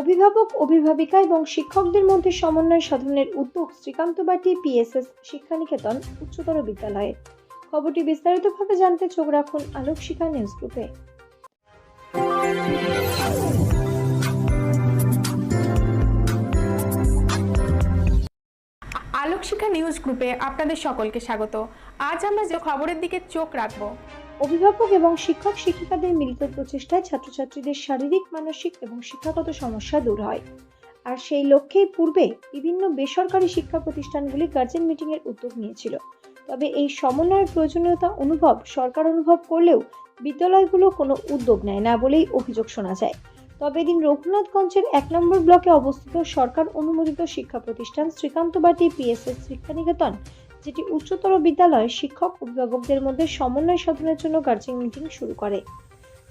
অভিভাবক, অভিভাবিকা এবং শিক্ষকদের মধ্যে সমন্বয় সাধনের উদ্যোগ শ্রীকান্ত শ্রীকান্তবাটি পিএসএস শিক্ষানিকেতন উচ্চতর বিদ্যালয়ে। খবরটি বিস্তারিতভাবে জানতে চোখ রাখুন আলোক শিখা নিউজ গ্রুপে। আলোক শিক্ষা নিউজ গ্রুপে আপনাদের সকলকে স্বাগত। আজ আমরা যে খবরের দিকে চোখ রাখব অভিভাবক এবং শিক্ষক শিক্ষিকাদের মিলিত প্রচেষ্টায় ছাত্রছাত্রীদের শারীরিক, মানসিক এবং শিক্ষাগত সমস্যা দূর হয়। আর সেই লক্ষ্যেই পূর্বে বিভিন্ন বেসরকারি শিক্ষা প্রতিষ্ঠানগুলি গার্জেন মিটিং এর উদ্যোগ নিয়েছিল। তবে এই সমন্বয়ের প্রয়োজনীয়তা অনুভব সরকার অনুভব করলেও বিদ্যালয়গুলো কোনো উদ্যোগ নেয় না বলেই অভিযোগ শোনা যায়। তবে এদিন রঘুনাথগঞ্জের এক নম্বর ব্লকে অবস্থিত সরকার অনুমোদিত শিক্ষা প্রতিষ্ঠান শ্রীকান্তবাটি পিএসএস শিক্ষানিকেতন যেটি উচ্চতর বিদ্যালয় শিক্ষক, অভিভাবকদের মধ্যে সমন্বয় সাধনের জন্য গার্জেন মিটিং শুরু করে।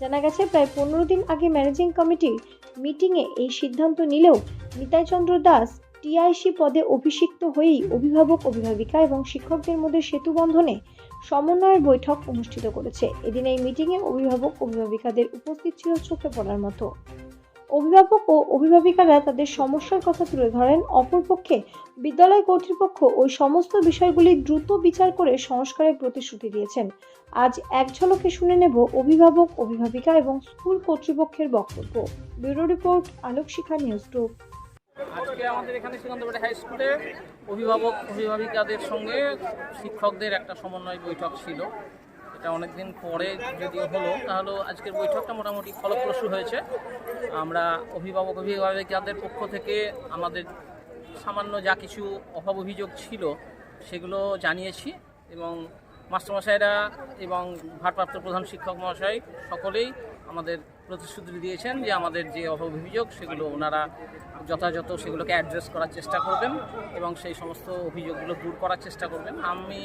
জানা গেছে, প্রায় পনেরো দিন আগে ম্যানেজিং কমিটির মিটিংয়ে এই সিদ্ধান্ত নিলেও নিতাই চন্দ্র দাস টিআইসি পদে অভিষিক্ত হয়েই অভিভাবক, অভিভাবিকা এবং শিক্ষকদের মধ্যে সেতু বন্ধনে সমন্বয়ের বৈঠক অনুষ্ঠিত করেছে। এদিন এই মিটিংয়ে অভিভাবক, অভিভাবিকাদের উপস্থিত ছিল চোখে পড়ার মতো। অভিভাবক ও অভিভাবিকারা তাদের সমস্যার কথা তুলে ধরেন। অপরপক্ষে বিদ্যালয় কর্তৃপক্ষ ওই সমস্ত বিষয়গুলি দ্রুত বিচার করে সংস্কারের প্রতিশ্রুতি দিয়েছেন। আজ এক ঝলকে শুনে নেব অভিভাবক, অভিভাবিকা এবং স্কুল কর্তৃপক্ষের বক্তব্য। Bureau report Alok Shikha news group আজকে আমাদের এখানে শ্রীকান্তবাড়ি হাই স্কুলে অভিভাবক, অভিভাবিকাদের সঙ্গে শিক্ষকদের একটা সমন্বয় বৈঠক ছিল। এটা অনেকদিন পরে যদি হলো, তাহলেও আজকের বৈঠকটা মোটামুটি ফলপ্রসূ হয়েছে। আমরা অভিভাবক, অভিভাবিকাদের পক্ষ থেকে আমাদের সামান্য যা কিছু অভাব অভিযোগ ছিল, সেগুলো জানিয়েছি এবং মাস্টারমশাইরা এবং ভারপ্রাপ্ত প্রধান শিক্ষক মহাশয় সকলেই আমাদের প্রতিশ্রুতি দিয়েছেন যে আমাদের যে অভিযোগ, সেগুলো ওনারা যথাযথ সেগুলোকে অ্যাড্রেস করার চেষ্টা করবেন এবং সেই সমস্ত অভিযোগগুলো দূর করার চেষ্টা করবেন। আমি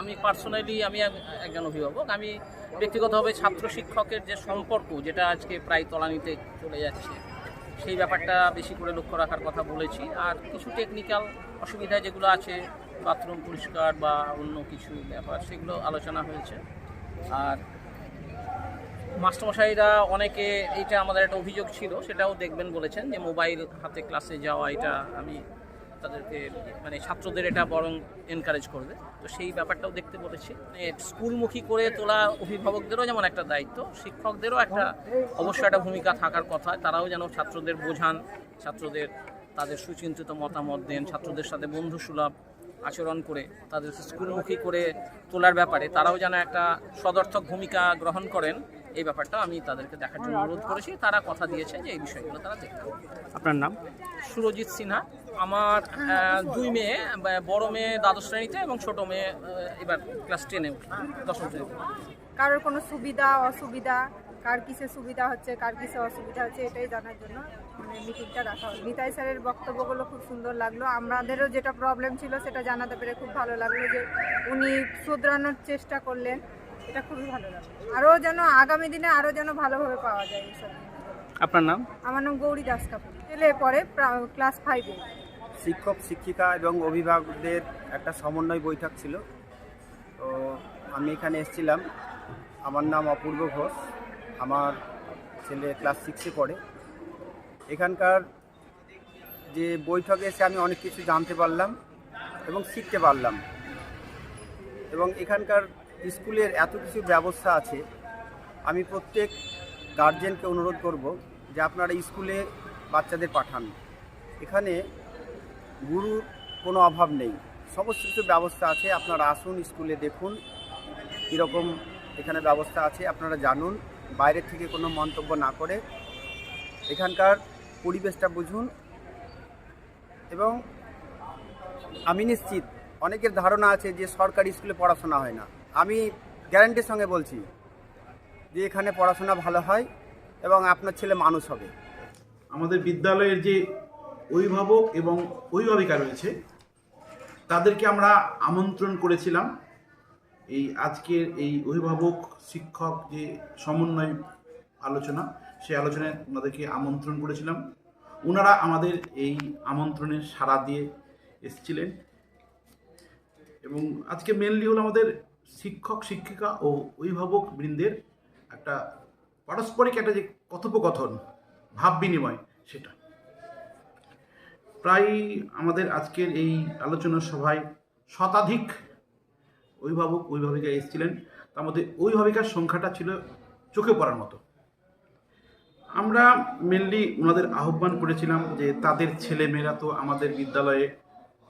আমি পার্সোনালি আমি একজন অভিভাবক। আমি ব্যক্তিগতভাবে ছাত্র শিক্ষকের যে সম্পর্ক, যেটা আজকে প্রায় তলানিতে চলে যাচ্ছে, সেই ব্যাপারটা বেশি করে লক্ষ্য রাখার কথা বলেছি। আর কিছু টেকনিক্যাল অসুবিধা যেগুলো আছে বাথরুম পরিষ্কার বা অন্য কিছু ব্যাপার, সেগুলো আলোচনা হয়েছে। আর মাস্টারমশাইরা অনেকে এইটা আমাদের একটা অভিযোগ ছিল, সেটাও দেখবেন বলেছেন যে মোবাইল হাতে ক্লাসে যাওয়া, এটা আমি তাদেরকে মানে ছাত্রদের এটা বরং এনকারেজ করবে। তো সেই ব্যাপারটাও দেখতে বলেছি। মানে স্কুলমুখী করে তোলা অভিভাবকদেরও যেমন একটা দায়িত্ব, শিক্ষকদেরও একটা অবশ্যই একটা ভূমিকা থাকার কথা। তারাও যেন ছাত্রদের বোঝান, ছাত্রদের তাদের সুচিন্তিত মতামত দেন, ছাত্রদের সাথে বন্ধুসুলভ আচরণ করে তাদের স্কুলমুখী করে তোলার ব্যাপারে তারাও যেন একটা সদর্থক ভূমিকা গ্রহণ করেন। এই ব্যাপারটা আমি তাদেরকে দেখার জন্য অনুরোধ করেছি। তারা কথা দিয়েছে যে এই বিষয়গুলো তারা দেখবে। আপনার নাম? সুরজিৎ সিনহা। আমার দুই মেয়ে বড় মেয়ে দ্বাদশ শ্রেণীতে এবং ছোট মেয়ে এবার ক্লাস টেনে দশম শ্রেণীতে। কারোর কোনো সুবিধা অসুবিধা কার কিসে সুবিধা হচ্ছে কার কিসে অসুবিধা হচ্ছে এটাই জানার জন্য মানে মিটিংটা রাখা হয় নিতাই স্যারের বক্তব্যগুলো খুব সুন্দর লাগল। আমাদেরও যেটা প্রবলেম ছিল সেটা জানাতে পেরে খুব ভালো লাগল যে উনি শুধরানোর চেষ্টা করলেন। এটা খুবই ভালো লাগল আরও যেন আগামী দিনে আরও যেন ভালোভাবে পাওয়া যায় এইসব আপনার নাম? আমার নাম গৌরী দাস কাপুর। ছেলে পরে ক্লাস ফাইভে শিক্ষক শিক্ষিকা এবং অভিভাবকদের একটা সমন্বয় বৈঠক ছিল। তো আমি এখানে এসেছিলাম। আমার নাম অপূর্ব ঘোষ। আমার ছেলে ক্লাস সিক্সে পড়ে। এখানকার যে বৈঠকে এসে আমি অনেক কিছু জানতে পারলাম এবং শিখতে পারলাম। এবং এখানকার স্কুলের এত কিছু ব্যবস্থা আছে, আমি প্রত্যেক গার্জেনকে অনুরোধ করব যে আপনারা স্কুলে বাচ্চাদের পাঠান। এখানে গুরুর কোনো অভাব নেই। সমস্ত কিছু ব্যবস্থা আছে, আপনারা আসুন স্কুলে দেখুন কীরকম এখানে ব্যবস্থা আছে, আপনারা জানুন, বাইরের থেকে কোনো মন্তব্য না করে এখানকার পরিবেশটা বুঝুন। এবং আমি নিশ্চিত, অনেকের ধারণা আছে যে সরকারি স্কুলে পড়াশোনা হয় না। আমি গ্যারান্টির সঙ্গে বলছি যে এখানে পড়াশোনা ভালো হয় এবং আপনার ছেলে মানুষ হবে। আমাদের বিদ্যালয়ের যে অভিভাবক এবং অভিভাবিকা রয়েছে, তাদেরকে আমরা আমন্ত্রণ করেছিলাম। এই আজকের এই অভিভাবক, শিক্ষক যে সমন্বয় আলোচনা, সেই আলোচনায় ওনাদেরকে আমন্ত্রণ করেছিলাম। ওনারা আমাদের এই আমন্ত্রণে সাড়া দিয়ে এসেছিলেন। এবং আজকে মেনলি হলো আমাদের শিক্ষক, শিক্ষিকা ও অভিভাবক বৃন্দের একটা পারস্পরিক একটা যে কথোপকথন, ভাব বিনিময়, সেটা। প্রায় আমাদের আজকের এই আলোচনা সভায় শতাধিক অভিভাবক, অভিভাবিকা এসেছিলেন। তার মধ্যে অভিভাবিকার সংখ্যাটা ছিল চোখে পড়ার মতো। আমরা মেনলি ওনাদের আহ্বান করেছিলাম যে তাদের ছেলে মেয়েরা তো আমাদের বিদ্যালয়ে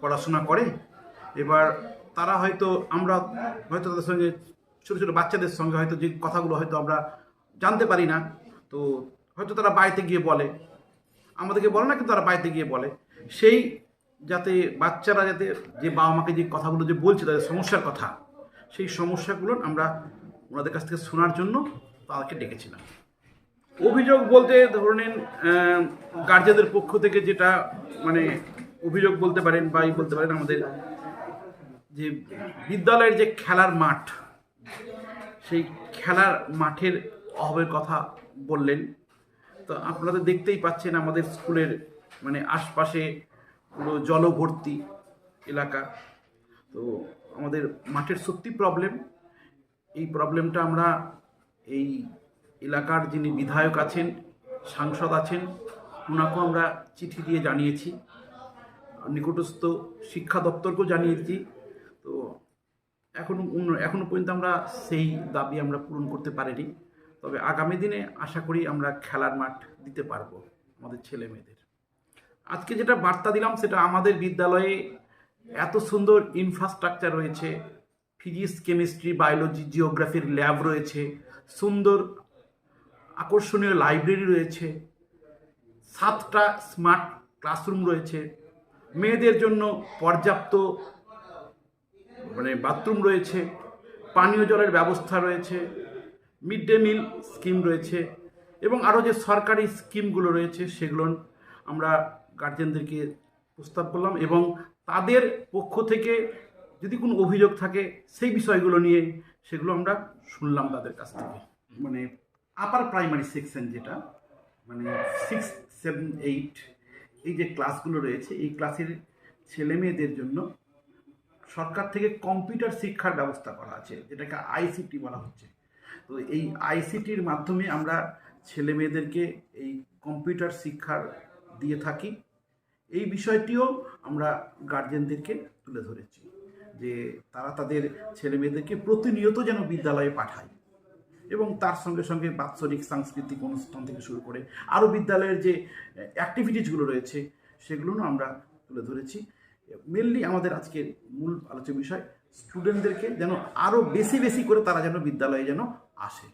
পড়াশোনা করে, এবার তারা হয়তো আমরা হয়তো তাদের সঙ্গে ছোটো ছোটো বাচ্চাদের সঙ্গে হয়তো যে কথাগুলো হয়তো আমরা জানতে পারি না। তো হয়তো তারা বাড়িতে গিয়ে বলে। আমাদেরকে বলে না কিন্তু তারা বাড়িতে গিয়ে বলে। সেই যাতে বাচ্চারা যাতে যে বাবা মাকে যে কথাগুলো যে বলছে তাদের সমস্যার কথা, সেই সমস্যাগুলো আমরা ওনাদের কাছ থেকে শোনার জন্য তাদেরকে ডেকেছিলাম। অভিযোগ বলতে ধরে নিন গার্জেনদের পক্ষ থেকে যেটা মানে অভিযোগ বলতে পারেন বা বলতে পারেন আমাদের যে বিদ্যালয়ের যে খেলার মাঠ, সেই খেলার মাঠের অভাবের কথা বললেন। তো আপনারা দেখতেই পাচ্ছেন আমাদের স্কুলের মানে আশপাশে পুরো জলভর্তি এলাকা। তো আমাদের মাঠের সত্যি প্রবলেম এই প্রবলেমটা আমরা এই এলাকার যিনি বিধায়ক আছেন, সাংসদ আছেন ওনাকেও আমরা চিঠি দিয়ে জানিয়েছি। নিকটস্থ শিক্ষা দপ্তরকেও জানিয়েছি। এখনও উন- এখনও পর্যন্ত আমরা সেই দাবি আমরা পূরণ করতে পারিনি। তবে আগামী দিনে আশা করি আমরা খেলার মাঠ দিতে পারব আমাদের ছেলে মেয়েদের। আজকে যেটা বার্তা দিলাম সেটা আমাদের বিদ্যালয়ে এত সুন্দর ইনফ্রাস্ট্রাকচার রয়েছে ফিজিক্স কেমিস্ট্রি বায়োলজি জিওগ্রাফির ল্যাব রয়েছে, সুন্দর আকর্ষণীয় লাইব্রেরি রয়েছে, সাতটা স্মার্ট ক্লাসরুম রয়েছে, মেয়েদের জন্য পর্যাপ্ত মানে বাথরুম রয়েছে, পানীয় জলের ব্যবস্থা রয়েছে, মিড ডে মিল স্কিম রয়েছে এবং আরও যে সরকারি স্কিমগুলো রয়েছে সেগুলো আমরা গার্জেনদেরকে প্রস্তাব করলাম এবং তাদের পক্ষ থেকে যদি কোনো অভিযোগ থাকে সেই বিষয়গুলো নিয়ে সেগুলো আমরা শুনলাম তাদের কাছ থেকে। মানে আপার প্রাইমারি সেকশন যেটা মানে সিক্স সেভেন এইট এই যে ক্লাসগুলো রয়েছে, এই ক্লাসের ছেলে মেয়েদের জন্য সরকার থেকে কম্পিউটার শিক্ষার ব্যবস্থা করা আছে, যেটাকে আইসিটি বলা হচ্ছে। তো এই আইসিটির মাধ্যমে আমরা ছেলে মেয়েদেরকে এই কম্পিউটার শিক্ষার দিয়ে থাকি। এই বিষয়টিও আমরা গার্জেনদেরকে তুলে ধরেছি, যে তারা তাদের ছেলে মেয়েদেরকে প্রতিনিয়ত যেন বিদ্যালয়ে পাঠায় এবং তার সঙ্গে সঙ্গে বাৎসরিক সাংস্কৃতিক অনুষ্ঠান থেকে শুরু করে আরও বিদ্যালয়ের যে অ্যাক্টিভিটিসগুলো রয়েছে, সেগুলোও আমরা তুলে ধরেছি। মেনলি আমাদের আজকের মূল আলোচ্য বিষয় স্টুডেন্টদেরকে যেন আরও বেশি বেশি করে তারা যেন বিদ্যালয়ে যেন আসে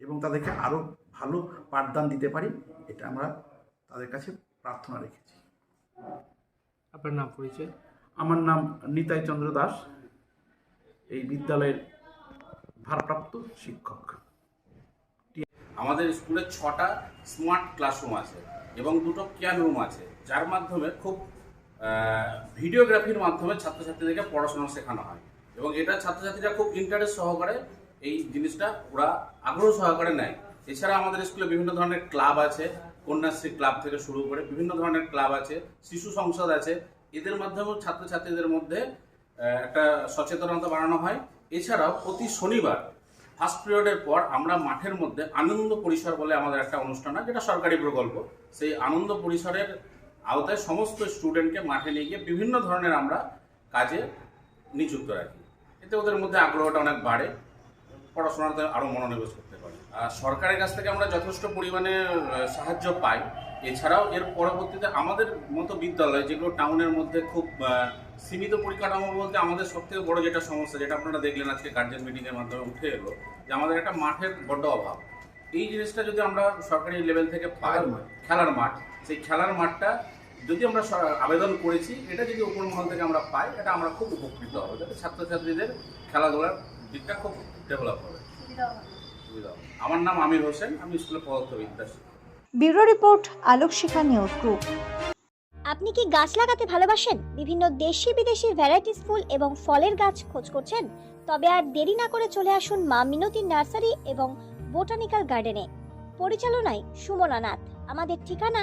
এবং তাদেরকে আরও ভালো পাঠদান দিতে পারি এটা আমরা তাদের কাছে প্রার্থনা রেখেছি। আপনার নাম পরিচয়? আমার নাম নিতাই চন্দ্র দাস এই বিদ্যালয়ের ভারপ্রাপ্ত শিক্ষক। আমাদের স্কুলে ছটা স্মার্ট ক্লাসরুম আছে এবং দুটো ক্যান রুম আছে যার মাধ্যমে খুব ভিডিওগ্রাফির মাধ্যমে ছাত্রছাত্রীদেরকে পড়াশোনা শেখানো হয়। এবং এটা ছাত্রছাত্রীরা খুব ইন্টারেস্ট সহকারে এই জিনিসটা ওরা আগ্রহ সহকারে নেয়। এছাড়া আমাদের স্কুলে বিভিন্ন ধরনের ক্লাব আছে, কন্যাশ্রী ক্লাব থেকে শুরু করে বিভিন্ন ধরনের ক্লাব আছে, শিশু সংসদ আছে। এদের মাধ্যমেও ছাত্রছাত্রীদের মধ্যে একটা সচেতনতা বাড়ানো হয়। এছাড়াও প্রতি শনিবার ফার্স্ট পিরিয়ডের পর আমরা মাঠের মধ্যে আনন্দ পরিসর বলে আমাদের একটা অনুষ্ঠান হয়, যেটা সরকারি প্রকল্প। সেই আনন্দ পরিসরের আওতায় সমস্ত স্টুডেন্টকে মাঠে নিয়ে গিয়ে বিভিন্ন ধরনের আমরা কাজে নিযুক্ত রাখি। এতে ওদের মধ্যে আগ্রহটা অনেক বাড়ে পড়াশোনাতে আরও মনোনিবেশ করতে পারে। আর সরকারের কাছ থেকে আমরা যথেষ্ট পরিমাণে সাহায্য পাই। এছাড়াও এর পরবর্তীতে আমাদের মতো বিদ্যালয় যেগুলো টাউনের মধ্যে খুব সীমিত পরিকাঠামো বলতে আমাদের সবথেকে বড় যেটা সমস্যা যেটা আপনারা দেখলেন আজকে গার্জেন মিটিংয়ের মাধ্যমে উঠে এলো যে আমাদের একটা মাঠের বড্ড অভাব। এই জিনিসটা যদি আমরা সরকারি লেভেল থেকে পাই খেলার মাঠ সেই খেলার মাঠটা যদি আমরা আবেদন করেছি এটা যদি উপর মহল থেকে আমরা পাই এটা আমরা খুব উপকৃত হব যাতে ছাত্রছাত্রীদের খেলাধুলার দিকটা খুব ডেভেলপ হবে। আমার নাম আমির হোসেন আমি স্কুলে পদার্থ বিদ্যা bureau report Alok Shikha news group. আপনি কি গাছ লাগাতে ভালোবাসেন? বিভিন্ন দেশি বিদেশি ভ্যারাইটিস ফুল এবং ফলের গাছ খোঁজ করছেন? তবে আর দেরি না করে চলে আসুন মা মিনতি নার্সারি এবং বোটানিক্যাল গার্ডেনে। পরিচালনায় সুমনা নাথ। আমাদের ঠিকানা